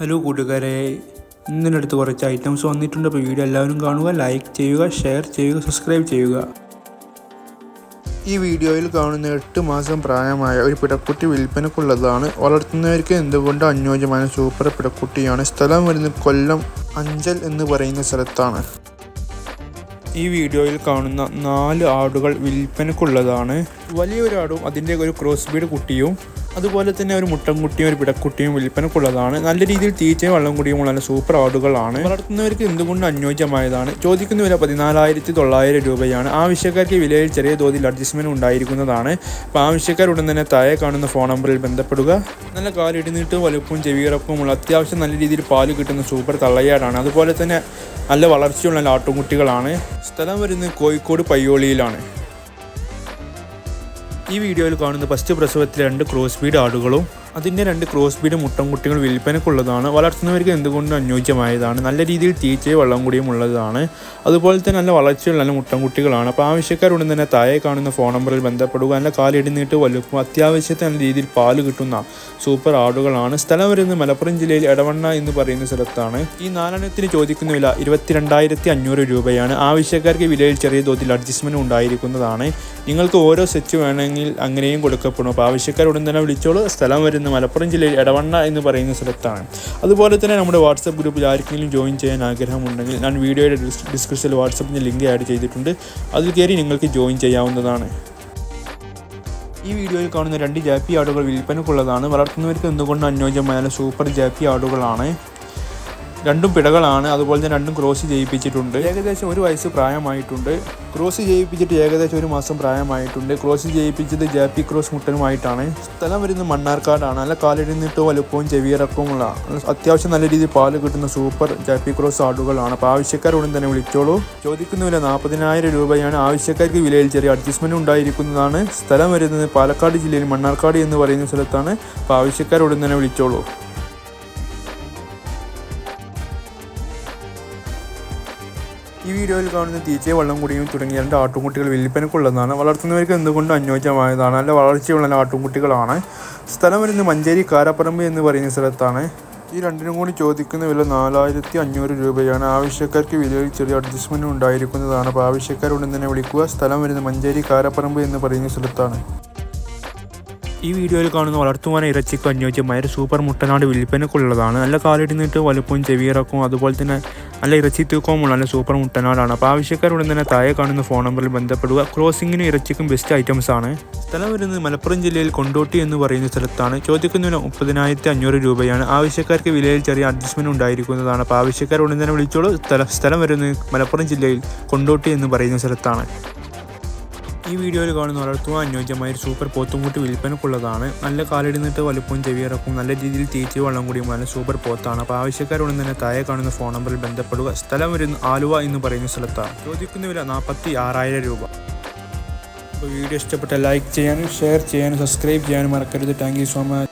Hello കൂട്ടുകാരെ ഇന്നലെ അടുത്ത് കുറച്ച് ഐറ്റംസ് വന്നിട്ടുണ്ട്. അപ്പോൾ വീഡിയോ എല്ലാവരും കാണുക ലൈക്ക് ചെയ്യുക ഷെയർ ചെയ്യുക സബ്സ്ക്രൈബ് ചെയ്യുക. ഈ വീഡിയോയിൽ കാണുന്ന എട്ട് മാസം പ്രായമായ ഒരു പിടക്കുട്ടി വിൽപ്പനക്കുള്ളതാണ്. വളർത്തുന്നവർക്ക് എന്തുകൊണ്ട് അനുയോജ്യമായ സൂപ്പർ പിടക്കുട്ടിയാണ്? സ്ഥലം വരുന്നത് കൊല്ലം അഞ്ചൽ എന്ന് പറയുന്ന സ്ഥലത്താണ്. ഈ വീഡിയോയിൽ കാണുന്ന നാല് ആടുകൾ വിൽപ്പനക്കുള്ളതാണ്. വലിയൊരാടും അതിന്റെ ഒരു ക്രോസ് ബീഡ് കുട്ടിയും അതുപോലെ തന്നെ ഒരു മുട്ടൻകുട്ടിയും ഒരു പിടക്കുട്ടിയും വിൽപ്പനക്കുള്ളതാണ് നല്ല രീതിയിൽ തീറ്റയും വെള്ളം കുടിയുമുള്ള നല്ല സൂപ്പർ ആടുകളാണ്. വളർത്തുന്നവർക്ക് എന്തുകൊണ്ട് അനുയോജ്യമായതാണ്? ചോദിക്കുന്ന വില പതിനാലായിരത്തി തൊള്ളായിരം രൂപയാണ്. ആവശ്യക്കാർക്ക് വിലയിൽ ചെറിയ തോതിൽ അഡ്ജസ്റ്റ്മെന്റ് ഉണ്ടായിരിക്കുന്നതാണ്. അപ്പോൾ ആവശ്യക്കാർ ഉടൻ തന്നെ താഴെ കാണുന്ന ഫോൺ നമ്പറിൽ ബന്ധപ്പെടുക. നല്ല കാലിടുന്നിട്ടും വലുപ്പവും ചെവിയിറപ്പുമുള്ള അത്യാവശ്യം നല്ല രീതിയിൽ പാൽ കിട്ടുന്ന സൂപ്പർ തള്ളയാടാണ്. അതുപോലെ തന്നെ നല്ല വളർച്ചയുള്ള ആട്ടുംകുട്ടികളാണ്. സ്ഥലം വരുന്നത് കോഴിക്കോട് പയ്യോളിയിലാണ്. ഈ വീഡിയോയിൽ കാണുന്ന ഫസ്റ്റ് പ്രസവത്തിൽ രണ്ട് ക്രോസ് ബീഡ് ആടുകളും അതിന്റെ രണ്ട് ക്രോസ് ബീഡ് മുട്ടൻകുട്ടികൾ വിൽപ്പനക്കുള്ളതാണ്. വളർത്തുന്നവർക്ക് എന്തുകൊണ്ടും അനുയോജ്യമായതാണ്? നല്ല രീതിയിൽ തീറ്റയും വെള്ളം കൂടിയും ഉള്ളതാണ്. അതുപോലെ തന്നെ നല്ല വളർച്ചയുള്ള നല്ല മുട്ടൻകുട്ടികളാണ് അപ്പോൾ ആവശ്യക്കാരുടൻ തന്നെ താഴെ കാണുന്ന ഫോൺ നമ്പറിൽ ബന്ധപ്പെടുക. നല്ല കാലിടുന്നിട്ട് വലുപ്പം അത്യാവശ്യത്തെ നല്ല രീതിയിൽ പാൽ കിട്ടുന്ന സൂപ്പർ ആടുകളാണ്. സ്ഥലം വരുന്നത് മലപ്പുറം ജില്ലയിൽ എടവണ്ണ എന്ന് പറയുന്ന സ്ഥലത്താണ്. ഈ നാലെണ്ണത്തിന് ചോദിക്കുന്ന വില ഇരുപത്തിരണ്ടായിരത്തി അഞ്ഞൂറ് രൂപയാണ്. ആവശ്യക്കാർക്ക് വിലയിൽ ചെറിയ തോതിൽ അഡ്ജസ്റ്റ്മെന്റ് ഉണ്ടായിരിക്കുന്നതാണ്. നിങ്ങൾക്ക് ഓരോ സെറ്റ് വേണമെങ്കിൽ അങ്ങനെയും കൊടുക്കപ്പെടും. അപ്പോൾ ആവശ്യക്കാർ തന്നെ വിളിച്ചോളൂ. സ്ഥലം വരുന്നത് മലപ്പുറം ജില്ലയിൽ എടവണ്ണ എന്ന് പറയുന്ന സ്ഥലത്താണ്. അതുപോലെ തന്നെ നമ്മുടെ വാട്സപ്പ് ഗ്രൂപ്പിൽ ആർക്കെങ്കിലും ജോയിൻ ചെയ്യാൻ ആഗ്രഹമുണ്ടെങ്കിൽ ഞാൻ വീഡിയോയുടെ ഡിസ്ക്രിപ്ഷനിൽ വാട്സപ്പിന്റെ ലിങ്ക് ആഡ് ചെയ്തിട്ടുണ്ട്. അതിൽ കയറി നിങ്ങൾക്ക് ജോയിൻ ചെയ്യാവുന്നതാണ്. ഈ വീഡിയോയിൽ കാണുന്ന രണ്ട് ജാപ്പി ആടുകൾ വിൽപ്പനക്കുള്ളതാണ്. വളർത്തുന്നവർക്ക് എന്തുകൊണ്ട് അനുയോജ്യമായ സൂപ്പർ ജാപ്പി ആടുകളാണ്. രണ്ടും പിടകളാണ്. അതുപോലെ തന്നെ രണ്ടും ക്രോസ് ചെയ്യിപ്പിച്ചിട്ടുണ്ട്. ഏകദേശം ഒരു വയസ്സ് പ്രായമായിട്ടുണ്ട്. ക്രോസ് ചെയ്യിപ്പിച്ചിട്ട് ഏകദേശം ഒരു മാസം പ്രായമായിട്ടുണ്ട്. Cross ചെയ്യിപ്പിച്ചത് ജാപ്പി cross മുട്ടനുമായിട്ടാണ്. സ്ഥലം വരുന്നത് മണ്ണാർക്കാടാണ്. നല്ല കാലിടുന്നിട്ട് വലുപ്പവും ചെവിയിറക്കവുമുള്ള അത്യാവശ്യം നല്ല രീതിയിൽ പാൽ കിട്ടുന്ന സൂപ്പർ ജാപ്പി ക്രോസ് ആടുകളാണ്. അപ്പോൾ ആവശ്യക്കാർ ഉടൻ തന്നെ വിളിച്ചോളൂ. ചോദിക്കുന്ന വില നാൽപ്പതിനായിരം രൂപയാണ് ആവശ്യക്കാർക്ക് വിലയിൽ ചെറിയ അഡ്ജസ്റ്റ്മെന്റ് ഉണ്ടായിരിക്കുന്നതാണ്. സ്ഥലം വരുന്നത് പാലക്കാട് ജില്ലയിൽ മണ്ണാർക്കാട് എന്ന് പറയുന്ന സ്ഥലത്താണ്. അപ്പോൾ ആവശ്യക്കാർ ഉടൻ തന്നെ വിളിച്ചോളൂ. ഈ വീഡിയോയിൽ കാണുന്ന തീറ്റയെ വെള്ളം കുടിയും തുടങ്ങിയ രണ്ട് ആട്ടുംകുട്ടികൾ വിൽപ്പനക്കുള്ളതാണ് വളർത്തുന്നവർക്ക് എന്തുകൊണ്ടും അനുയോജ്യമായതാണ് നല്ല വളർച്ചയുള്ള ആട്ടുംകുട്ടികളാണ്. സ്ഥലം വരുന്നത് മഞ്ചേരി കാരപ്പറമ്പ് എന്ന് പറയുന്ന സ്ഥലത്താണ്. ഈ രണ്ടിനും കൂടി ചോദിക്കുന്ന വില നാലായിരത്തി അഞ്ഞൂറ് രൂപയാണ്. ആവശ്യക്കാർക്ക് വിലയിൽ ചെറിയ അഡ്ജസ്റ്റ്മെന്റ് ഉണ്ടായിരിക്കുന്നതാണ്. അപ്പോൾ ആവശ്യക്കാരുടൻ തന്നെ വിളിക്കുക. സ്ഥലം വരുന്നത് മഞ്ചേരി കാരപ്പറമ്പ് എന്ന് പറയുന്ന സ്ഥലത്താണ്. ഈ വീഡിയോയിൽ കാണുന്ന വളർത്തുവാന ഇറച്ചിക്ക് അനുയോജ്യമായ ഒരു സൂപ്പർ മുട്ടനാട് വിൽപ്പനക്കുള്ളതാണ്. നല്ല കാലിടുന്നിട്ട് വലുപ്പവും ചെവിയിറക്കും അതുപോലെ തന്നെ നല്ല ഇറച്ചി തൂക്കവുമുള്ള നല്ല സൂപ്പർ മുട്ടനാടാണ്. അപ്പോൾ ആവശ്യക്കാരുടൻ തന്നെ താഴെ കാണുന്ന ഫോൺ നമ്പറിൽ ബന്ധപ്പെടുക. ക്രോസിങ്ങിനും ഇറച്ചിക്കും ബെസ്റ്റ് ഐറ്റംസ് ആണ്. സ്ഥലം വരുന്നത് മലപ്പുറം ജില്ലയിൽ കൊണ്ടോട്ടി എന്ന് പറയുന്ന സ്ഥലത്താണ്. ചോദിക്കുന്നതിന് മുപ്പതിനായിരത്തി അഞ്ഞൂറ് രൂപയാണ്. ആവശ്യക്കാർക്ക് വിലയിൽ ചെറിയ അഡ്ജസ്റ്റ്മെന്റ് ഉണ്ടായിരിക്കുന്നതാണ്. അപ്പോൾ ആവശ്യക്കാർ ഉടൻ തന്നെ വിളിച്ചോളൂ. സ്ഥലം സ്ഥലം വരുന്നത് മലപ്പുറം ജില്ലയിൽ കൊണ്ടോട്ടി എന്ന് പറയുന്ന സ്ഥലത്താണ്. ഈ വീഡിയോയിൽ കാണുന്ന ഒരാൾക്കും അനുയോജ്യമായ ഒരു സൂപ്പർ പോത്തുംകുട്ടി വിൽപ്പനക്കുള്ളതാണ്. നല്ല കാലിടുന്നിട്ട് വലുപ്പവും ചെവിയിറക്കും നല്ല രീതിയിൽ തീറ്റി വെള്ളം കൂടിയും നല്ല സൂപ്പർ പോത്താണ്. അപ്പോൾ ആവശ്യക്കാരുടൻ തന്നെ താഴെ കാണുന്ന ഫോൺ നമ്പറിൽ ബന്ധപ്പെടുക. സ്ഥലം വരുന്ന ആലുവ എന്ന് പറയുന്ന സ്ഥലത്താണ്. ചോദിക്കുന്ന വില നാൽപ്പത്തി ആറായിരം രൂപ. അപ്പോൾ വീഡിയോ ഇഷ്ടപ്പെട്ട ലൈക്ക് ചെയ്യാനും ഷെയർ ചെയ്യാനും സബ്സ്ക്രൈബ് ചെയ്യാനും മറക്കരുത്. Thank you so much.